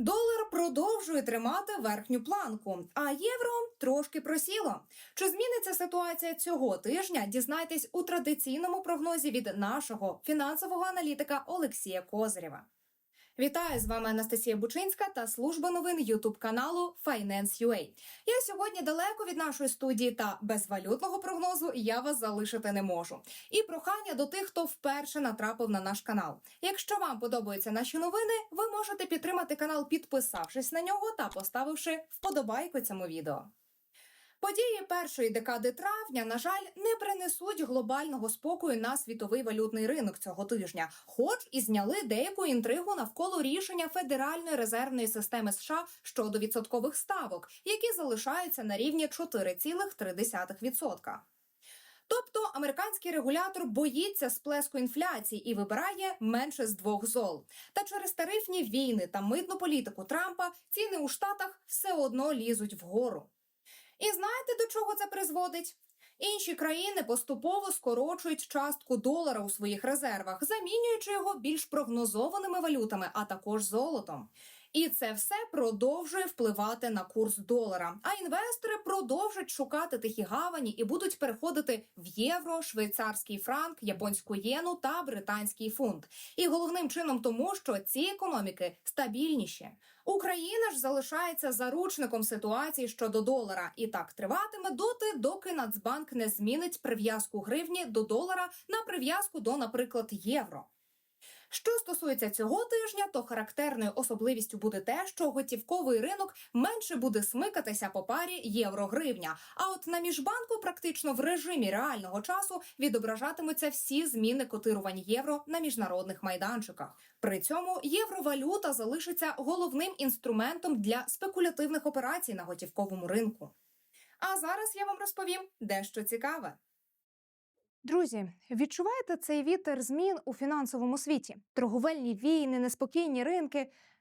Долар продовжує тримати верхню планку, а євро трошки просіло. Чи зміниться ситуація цього тижня? Дізнайтесь у традиційному прогнозі від нашого фінансового аналітика Олексія Козирєва. Вітаю з вами Анастасія Бучинська та служба новин Ютуб каналу Finance.ua. Я сьогодні далеко від нашої студії та без валютного прогнозу я вас залишити не можу. І прохання до тих, хто вперше натрапив на наш канал. Якщо вам подобаються наші новини, ви можете підтримати канал, підписавшись на нього та поставивши вподобайку цьому відео. Події першої декади травня, на жаль, не принесуть глобального спокою на світовий валютний ринок цього тижня, хоч і зняли деяку інтригу навколо рішення Федеральної резервної системи США щодо відсоткових ставок, які залишаються на рівні 4,3%. Тобто американський регулятор боїться сплеску інфляції і вибирає менше з двох зол. Та через тарифні війни та митну політику Трампа ціни у штатах все одно лізуть вгору. І знаєте, до чого це призводить? Інші країни поступово скорочують частку долара у своїх резервах, замінюючи його більш прогнозованими валютами, а також золотом. І це все продовжує впливати на курс долара. А інвестори продовжать шукати тихі гавані і будуть переходити в євро, швейцарський франк, японську єну та британський фунт. І головним чином тому, що ці економіки стабільніші. Україна ж залишається заручником ситуації щодо долара, і так триватиме доти, доки Нацбанк не змінить прив'язку гривні до долара на прив'язку до, наприклад, євро. Що стосується цього тижня, то характерною особливістю буде те, що готівковий ринок менше буде смикатися по парі євро-гривня. А от на міжбанку практично в режимі реального часу відображатимуться всі зміни котирувань євро на міжнародних майданчиках. При цьому євровалюта залишиться головним інструментом для спекулятивних операцій на готівковому ринку. А зараз я вам розповім дещо цікаве. Друзі, відчуваєте цей вітер змін у фінансовому світі? Торговельні війни, неспокійні ринки.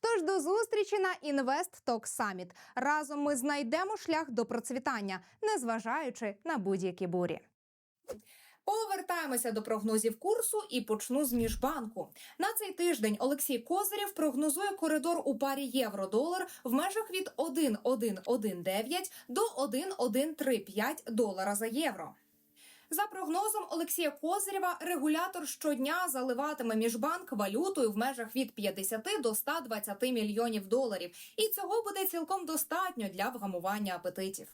Тож до зустрічі на Invest Talk Summit. Разом ми знайдемо шлях до процвітання, незважаючи на будь-які бурі. Повертаємося до прогнозів курсу і почну з міжбанку. На цей тиждень Олексій Козирєв прогнозує коридор у парі євро-долар в межах від 1,119 до 1,135 долара за євро. За прогнозом Олексія Козирєва, регулятор щодня заливатиме міжбанк валютою в межах від 50 до 120 мільйонів доларів, і цього буде цілком достатньо для вгамування апетитів.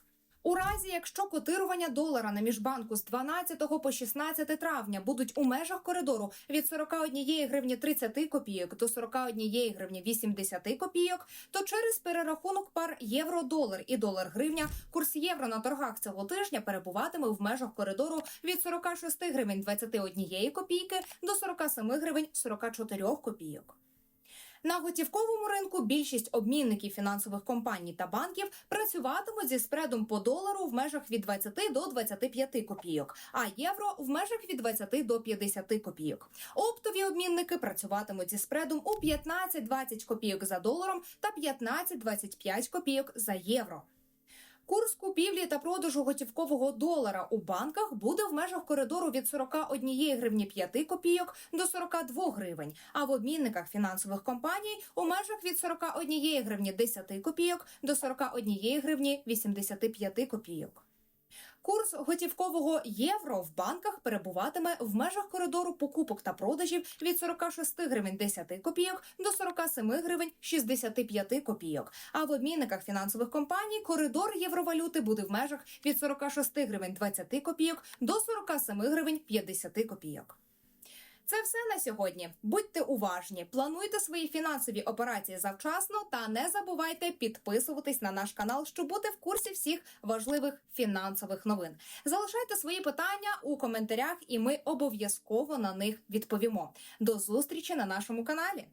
У разі, якщо котирування долара на міжбанку з 12 по 16 травня будуть у межах коридору від 41 гривні 30 копійок до 41 гривні 80 копійок, то через перерахунок пар євро-долар і долар-гривня курс євро на торгах цього тижня перебуватиме в межах коридору від 46 гривень 21 копійки до 47 гривень 44 копійок. На готівковому ринку більшість обмінників фінансових компаній та банків працюватимуть зі спредом по долару в межах від 20 до 25 копійок, а євро в межах від 20 до 50 копійок. Оптові обмінники працюватимуть зі спредом у 15-20 копійок за доларом та 15-25 копійок за євро. Курс купівлі та продажу готівкового долара у банках буде в межах коридору від 41 гривні 5 копійок до 42 гривень, а в обмінниках фінансових компаній у межах від 41 гривні 10 копійок до 41 гривні 85 копійок. Курс готівкового євро в банках перебуватиме в межах коридору покупок та продажів від 46 гривень 10 копійок до 47 гривень 65 копійок. А в обмінниках фінансових компаній коридор євровалюти буде в межах від 46 гривень 20 копійок до 47 гривень 50 копійок. Це все на сьогодні. Будьте уважні, плануйте свої фінансові операції завчасно та не забувайте підписуватись на наш канал, щоб бути в курсі всіх важливих фінансових новин. Залишайте свої питання у коментарях, і ми обов'язково на них відповімо. До зустрічі на нашому каналі.